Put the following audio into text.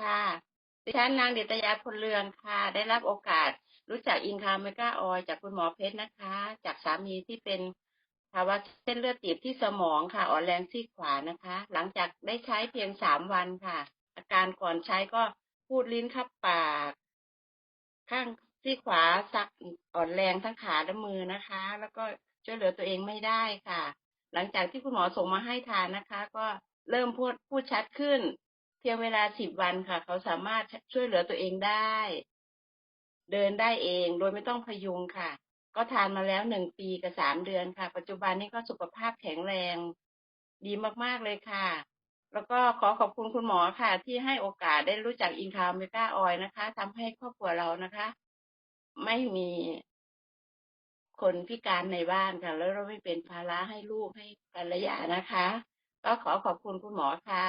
ค่ะ ดิฉันนางเดชยาพลเรืองค่ะ ได้รับโอกาสรู้จักอินคาเมกาออยจากคุณหมอเพชรนะคะ จากสามีที่เป็นภาวะเส้นเลือดตีบที่สมองค่ะ อ่อนแรงซีกขวานะคะ หลังจากได้ใช้เพียงสามวันค่ะ อาการก่อนใช้ก็พูดลิ้นคับปาก ข้างซีกขวาสักอ่อนแรงทั้งขาและมือนะคะ แล้วก็ช่วยเหลือตัวเองไม่ได้ค่ะ หลังจากที่คุณหมอส่งมาให้ทานนะคะ ก็เริ่มพูดพูดชัดขึ้น เพียงเวลาสิบวันค่ะ เขาสามารถช่วยเหลือตัวเองได้ เดินได้เองโดยไม่ต้องพยุงค่ะ ก็ทานมาแล้วหนึ่งปีกับสามเดือนค่ะ ปัจจุบันนี้ก็สุขภาพแข็งแรง ดีมากๆเลยค่ะ แล้วก็ขอขอบคุณคุณหมอค่ะ ที่ให้โอกาสได้รู้จักอินคาเมกาออยนะคะทำให้ครอบครัวเรานะคะ ไม่มีคนพิการในบ้านค่ะ แล้วเราไม่เป็นภาระให้ลูกให้ภรรยานะคะ ก็ขอขอบคุณคุณหมอค่ะ